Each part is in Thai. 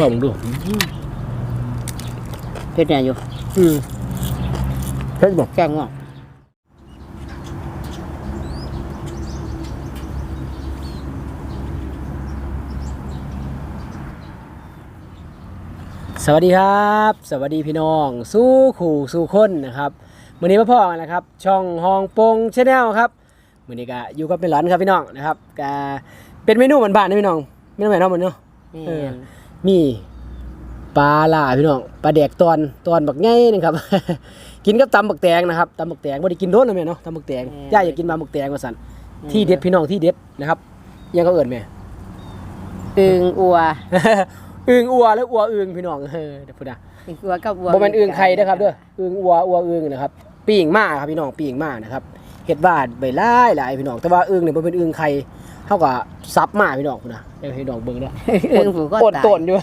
ลองดูเผ็ดแน่อยู่อืมเผ็ดบอกแกงงอกสวัสดีครับ สวัสดีพี่น้อง สู้ขู่สู้คนนะครับมื้อนี้มาพ่อกันนะครับ ช่องฮองปงชาแนลครับมื้อนี้ก็อยู่กับเป็นหลอนครับพี่น้องนะครับก็เป็นเมนูบ้านๆนะพี่น้องเมนูใหม่เนาะมันเนาะเออ มีปลาล่าพี่น้องปลาแดกตอนตอนบักไงนึงครับ กินกับตำบักแตงนะครับตำบักแตงบ่ได้กินโดนนะแม่เนาะตำบักแตงย่าอยากกินมาบักแตงว่าซั่นที่เด็ดพี่น้องที่เด็ดนะครับยังก็เอิ้นแม่อึงอัวอึงอัวแล้วอัวอึงพี่น้องเออเดี๋ยวพูดนะอึงอัวกับอัวบ่แม่นอึงไข่เด้อครับเด้ออึงอัวอัวอึงนะครับปีงมาครับพี่น้องปีงมานะครับเฮ็ดบ้านใบหลายหลายพี่น้องแต่ว่าอึงนี่บ่เป็นอึงไข่ เฮาก็ซับมาพี่น้องพุ่นน่ะเดี๋ยวให้น้องเบิ่งเด้ออึงผูก็ปนตายต้นอยู่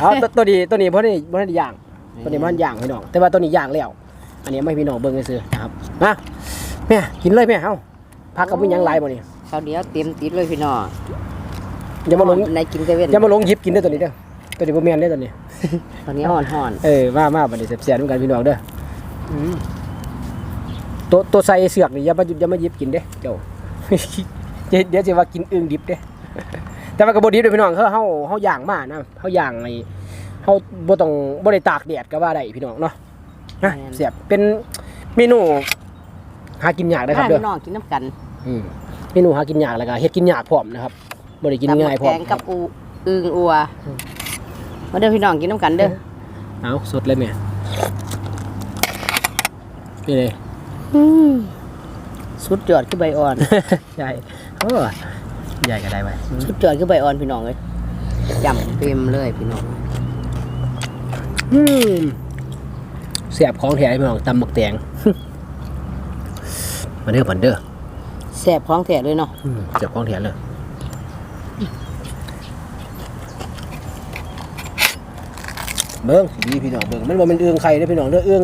เอาตัวตัวนี้ตัวนี้บ่ได้บ่ได้ย่าง ตัวนี้มันย่างพี่น้อง แต่ว่าตัวนี้ย่างแล้ว อันนี้ไม่ให้พี่น้องเบิ่งซื่อๆนะครับมาแม่กินเลยแม่เฮาพักกับมีหยังหลายบ่นี่ข้าวเหนียวเต็มติดเลยพี่น้องอย่ามาลงในกินเซเว่นอย่ามาลงหยิบกินเด้อตัวนี้เด้อตัวนี้บ่แม่นเด้อตัวนี้ ข้าวเหนียวห่อนเออมามาบัดนี้แซ่บๆเหมือนกันพี่น้องเด้ออืมตัวตัวใส่เสือกนี่อย่ามาอย่ามาหยิบกินเด้เจ้า เดี๋ยวเดี๋ยวสิว่ากินอึ่งดิบเด้แต่ว่าก็บ่ดิบเด้อพี่น้องเฮาเฮาเฮาย่างมานะเฮาย่างไอ้เฮาบ่ต้องบ่ได้ตากแดดก็ว่าได้พี่น้องเนาะนะเสียบเป็นเมนูหากินยากๆนะครับให้เด้อพี่น้องกินน้ำกันอืมเมนูหากินยากแล้วก็เฮ็ดกินยากพร้อมนะครับบ่ได้กินง่ายพร้อแกมงกับอูอึงอัวมาเด้อพี่น้องกินน้ำกันเด้อเอาสดเลยแม่นี่เลยอืม สุดยอดคือใบอ่อนใช่โอ้ใหญ่ก็ได้ไหมสุดยอดคือใบอ่อนพี่น้องเลยจำเต็มเลยพี่น้องอืมเสียบของแถมพี่น้องตำหมกแตงมาเด้อปันเด้อแซ่บของแท้เลยเนาะอืมเสียบของแถมเลยเบิ้งดีพี่น้องเบิ้งมันบ่เป็นเอื้องไข่เด้อพี่น้องเด้อเอื้อง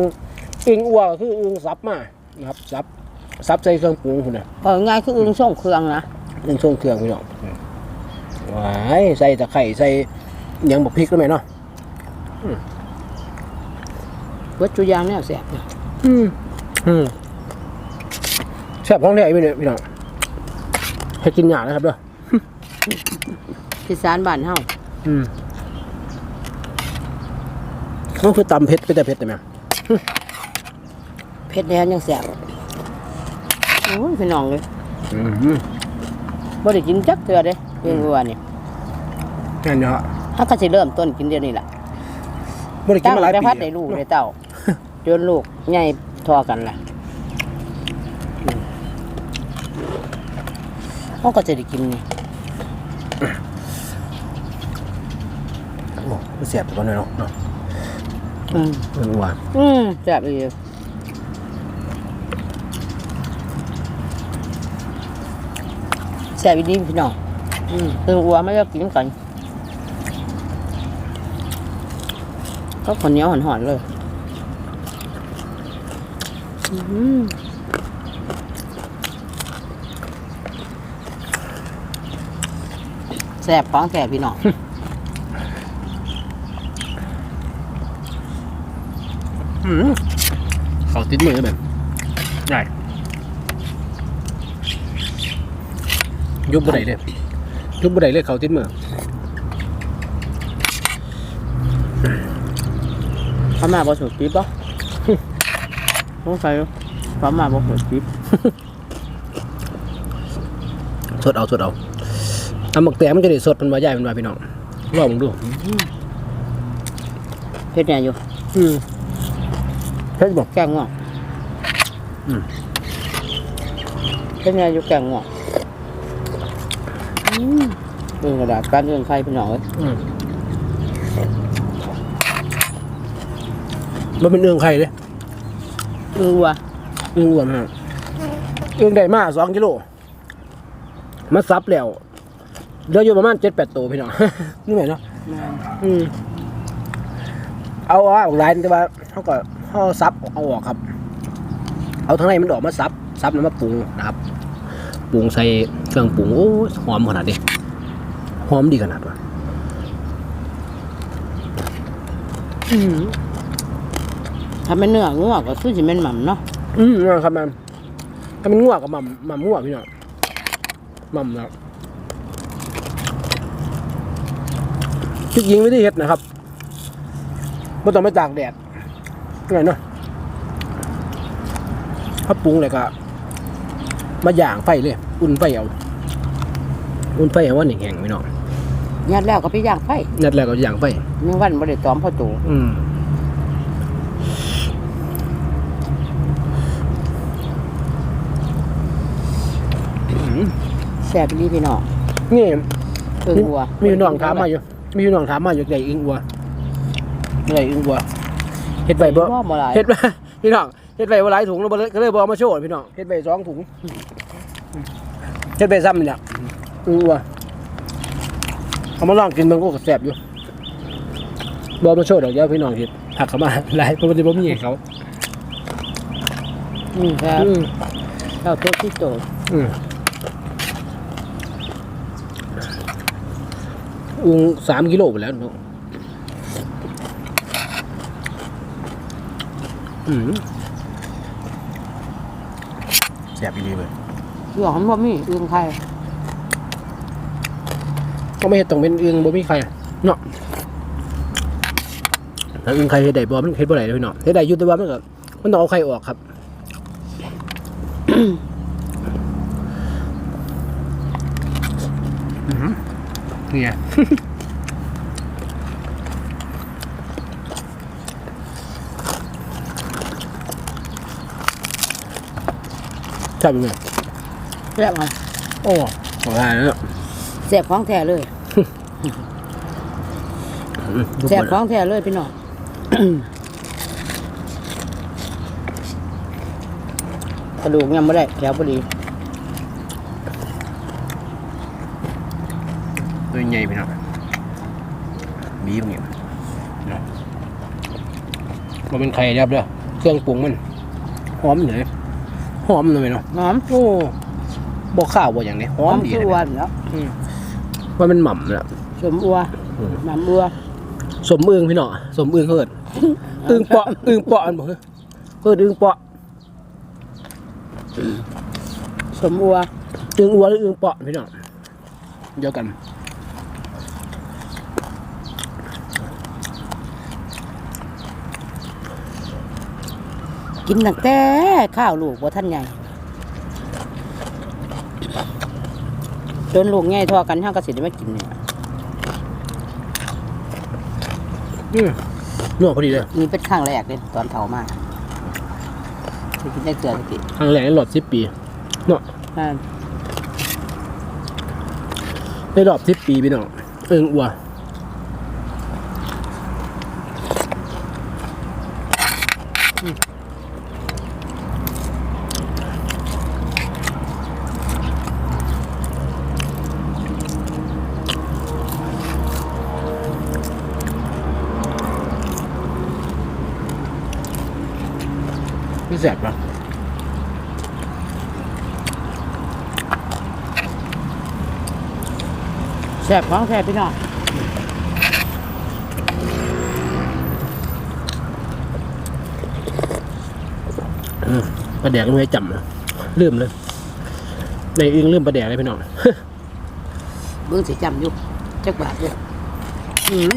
เอื้องอัวก็คือเอื้องซับมานะครับซับ ซับใส่เครื่องปรุงพุ่นน่ะเออง่ายคืออึงส่งเครื่องนะเอื้องช่วงเครื่องพี่น้องหวายใส่ตะไคร้ใส่หยังบักพริกแล้วไหมเนาะวัตถุยางเนี่ยแซ่บอยู่อืมอืมแซ่บของแท้อีกเนี่ยพี่น้องให้กินหยานะครับเด้อที่สารบ้านเฮาอืมมันคือตำเผ็ดเป็นแต่เผ็ดแต่แม่เผ็ดแท้ยังแซ่บ โอ้ยพี่น้องเลยอืมบ่ได้กินจักเทื่อเด้เรื่องวัวนี่นั่นเนาะเฮาก็สิเริ่มต้นกินเดี๋ยวนี้ล่ะบ่ได้กินตั้งมาหลายแต่ปีพัดได้ลูกได้เต้าจนลูกใหญ่ทอกันล่ะอืมเฮาก็จะได้กินนี่โอ้มันเสียบตัวน้อยเนาะเนาะอืมมันหวานอืมแซ่บอีหลี แซ่บอีดีพี่น้องอืมเรื่องวัวไม่ได้กินกันก็คนเหนียวหอนๆเลย อืมแซ่บของแซ่บพี่น้องอืมเขาติดมือแบบได้ ยุบบ่ได้เลยยุบบ่ได้เลยเขาติดมือพม่าบ่สุดปิ๊บป่ะต้องใส่พม่าบ่สุดปิ๊บสดเอาสดเอาตำหมกแตงมันจะได้สดมันมาใหญ่มันมาพี่น้องลองมึงดูเผ็ดแน่อยู่อืมเผ็ดบอกแกงงอกอืมเผ็ดแน่อยู่แกงงอกอืม เรื่องกระดาษการเรื่องใครพี่น้องเอ้ยอืมมันเป็นเอื้องไข่เลยเออว่ะเอื้องอ้วนมากเอื้องได้มาสองกิโลมาซับแล้วเดี๋ยวอยู่ประมาณเจ็ดแปดตัวพี่น้องนี่ไงเนาะอืมเอาว่าออกลายแต่ว่าเขาก็เขาซับเอาออกครับ เอาทั้งในมันออกมาซับซับแล้วมาปรุงนะครับ ปรุงใส่เครื่องปรุงโอ้หอมขนาดนี้หอมดีขนาดวะทำเป็นเนื้องัวก็คือสิเป็นหม่ำเนาะอืมนะครับมันถ้เป็นงัวกับหม่ำหม่ำงัวพี่เนาะหม่ำแล้วจริงไม่ได้เห็ดนะครับไม่ต้องไปตากแดดอะไรเนาะถ้าปรุงเลยก็ มาย่างไฟเลย อุ่นไฟเอา อุ่นไฟเอาว่าหนึ่งแห่งพี่น้องยัดแล้วก็ไปย่างไฟนัดแล้วก็ย่างไฟยังวันบ่ได้ตอมพ่อโตอืมแซ่บดีพี่น้องนี่ เอิ้งวัวมีพี่น้องถามมาอยู่ มีพี่น้องถามมาอยู่ใหญ่อึ้งวัวใหญ่อึ้งวัวเฮ็ดไว้บ่บ่บ่หลายเฮ็ดไว้พี่น้อง เฮ็ดไว้บ่หลายถุงแล้วบ่เลยก็เลยบ่เอามาโชว์พี่น้องเฮ็ดไว้สองถุงเฮ็ดไว้ซ้ำนี่ล่ะอึ้งวัวเอามาลองกินมันก็แซ่บอยู่บ่เอามาโชว์ดอกเดียวพี่น้องเฮ็ดหักเข้ามาหลายเพราะว่าสิบ่มีให้เขาอืมครับอืมเจ้าตัวที่โตอืมอุ้งสามกิโลไปแล้วเนาะอืมแซ่บอีหลีเลยเรื่องของบ่มีเรื่องใครก็ไม่เห็นต้องเป็นอึงบ่มีใครเนาะถ้าอึงใครเฮ็ดได้บ่มันเฮ็ดบ่ได้เลยเนาะเฮ็ดได้อยู่แต่ว่ามันก็มันต้องเอาไข่ออกครับอื้อหือนี่ไงใช่เป็นไงแซ่บอะโอ้ขอทานแล้วเนาะแซ่บของแท้เลยอืมดูแซ่บก่อนของแท้เลยพี่น้องกระดูกยังไม่ได้แถวพอดีตัวใหญ่ไปหน่อยบีบเงี้ยเนาะมันเป็นไข่ยับเด้อเครื่องปรุงมันหอมเลยห อมเลยเนาะหอมโอ้บอกข้าวบ่อย่างนี้หหออมมดีคือเลยวันะนแล้วว่ามันหม่ำแล้วสมอัวอืมหนำอัวสมอึงพี่เนาะสมอึงเขาเอิดอึงเปาะอึงเปาะอันบอกเฮ้ยเอิดอึงเปาะสมอัวอึงอัวหรืออึงเปาะพี่เนาะเดียวกัน กินตั้งแต่ข้าวลูกว่าท่านใหญ่จนลูกใหญ่ทอกันห้างกสิได้ไม่กินเนี่ยอืมนัวพอดีเลยนี่เป็นข้างแรกเลยตอนเฒ่ามาไปกินได้เกลือสักทีครั้งแรกในรอบสิบปีเนาะอ่าในรอบสิบปีพี่เนาะอึงอัว ไม่แสบปะแซ่บของแซ่บพี่น้องปลาแดกไม่ให้จำเลยลืมเลยในอึงลืมปลาแดกเลยพี่น้องเบิ่งสิจำอยู่จักบาทเลยอืม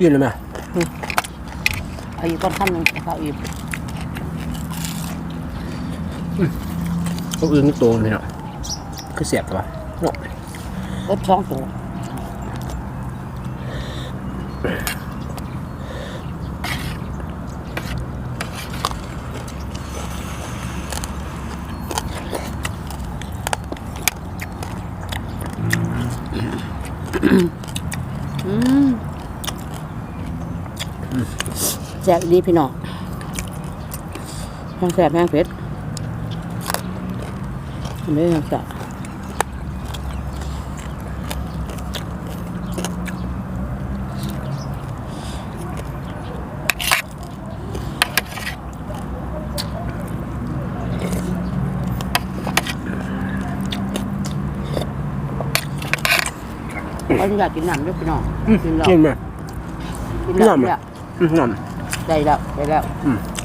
ยืนเลยไหมเอาอีกก้อนคำหนึ่งเอาอีกต้องอึงโตเลยเนาะคือเสียบตัวเนาะรถช่องตัว แซ่บดีพี่น้องแห้งแซ่บแห้งเผ็ดไม่ได้แซ่บเขาอยากกินน้ำด้วยพี่น้องกินแล้วกินไหมกินแล้ว อืมน้ได้แล้วได้แล้วำ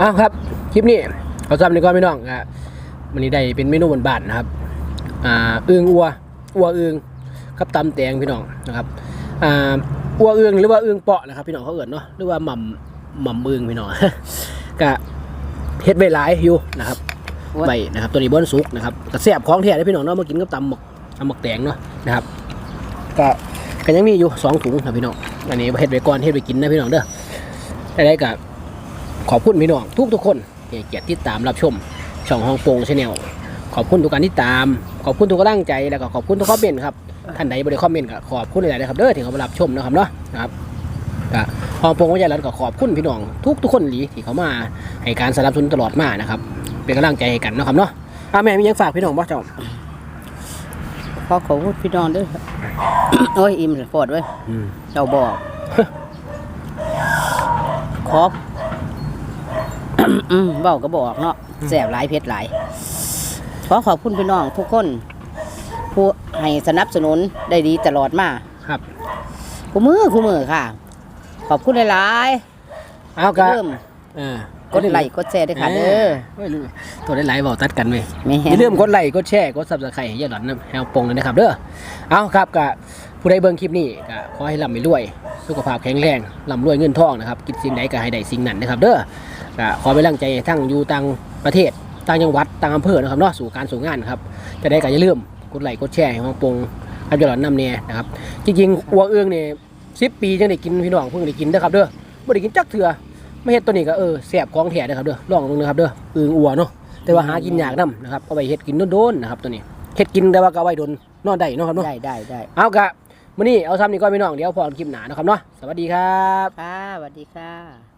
อ้าวครับ คลิปนี้เขาทำในก้อนพี่น้องอะวันนี้ได้เป็นเมนูบ้านๆนะครับ อ่าอึงอัวอัวอึงกับตำแตงพี่น้องนะครับ อ่าอัวอึงหรือว่าอึงเปาะนะครับ พี่น้องเขาเอิ้นเนาะหรือว่าหม่ำหม่ำอึงพี่น้องกะเฮ็ดไว้หลายอยู่นะครับ ใบนะครับตัวนี้บอนสุกนะครับกระแสบของแท้ได้พี่น้องเนาะมากินกับตำหมกตำหมกแตงเนาะนะครับก็ก็ยังมีอยู่สองถุงครับพี่น้องอันนี้เฮ็ดไว้ก่อนเฮ็ดไว้กินนะพี่น้องเด้อได้ไกับขอบคุณพี่น้องทุกทุกคนที่เกียรติติดตามรับชมช่องห้องโปงชาแนลขอบคุณทุกการที่ตาม ขอบคุณทุกกำลังใจแล้วก็ขอบคุณทุกคอมเมนต์ครับท่านใดบ่ได้คอมเมนต์ก็ขอบคุณหลายๆนะครับเด้อที่เขามารับชมนะครับเนาะนะครับ ก็ห้องโปงวิทยาลัยก็ขอบคุณพี่น้องทุกทุกๆคนหลีที่เขามาให้การสนับสนุนตลอดมานะครับ เป็นกำลังใจให้กันเนาะครับเนาะอ่าแม่มีหยังฝากพี่น้องบ่เจ้าขอขอบคุณพี่น้องด้วยโอ้ยอิ่มเลยปวดเว้ยอืมเจ้าบอกขอบอืมเบ้าก็บอกเนาะแสบหลายเพชรหลายขอขอบคุณพี่น้องทุกคนผู้ให้สนับสนุนได้ดีตลอดมาครับคู่มือคู่มือค่ะ ขอบคุณหลายเอาๆกะเริ่าลืมอ่ากดไลค์กดแชร์ด้วยค่ะเด้อเฮ้ยตัวได้หลายเว้าตัดกันเว้ยแม่อย่าลืมกดไลค์กดแชร์กด Subscribe ให้ยายหลอนนะแฮวปงเลยนะครับเด้อเอาครับกะผู้ใดเบิ่งคลิปนี้ก็ขอให้ร่ำให้รวย สุขภาพแข็งแรงร่ำรวยเงินทองนะครับคิดสิ่งใดก็ให้ได้สิ่งนั้นนะครับ เด้อก็ขอเป็นกำลังใจให้ทั้งอยู่ต่างประเทศต่างจังหวัดต่างอำเภอนะครับเนาะสู่การสู่งานครับจะได้ก็อย่าลืมกดไลค์กดแชร์ให้ห้องปงครับยายหลอนนำเนี่ยนะครับจริงๆอัวเอื้องเนี่ย 10ปีจังได้กินพี่น้องเพิ่งได้กินเด้อครับเด้อบ่ได้กินจักเทื่อไม่เห็ดตัวนี้ก็เออแสบของแถะนะครับเด้อลองลงนะครับเด้ออึงอัวเนาะแต่ว่าหากินยากนํนะครับเอาไปเฮ็ดกินโดนๆนะครับตัวนี้เฮ็ดกินแต่ว่าก็เอาไว้โดนนอนได้เนาะครับเนาะได้ได้ได้เอากะมื้อนี้เอาซ้ำนี่ก่อนพี่น้องเดี๋ยวพอกันคลิปหน้านะครับเนาะสวัสดีครับค่ะสวัสดีค่ะ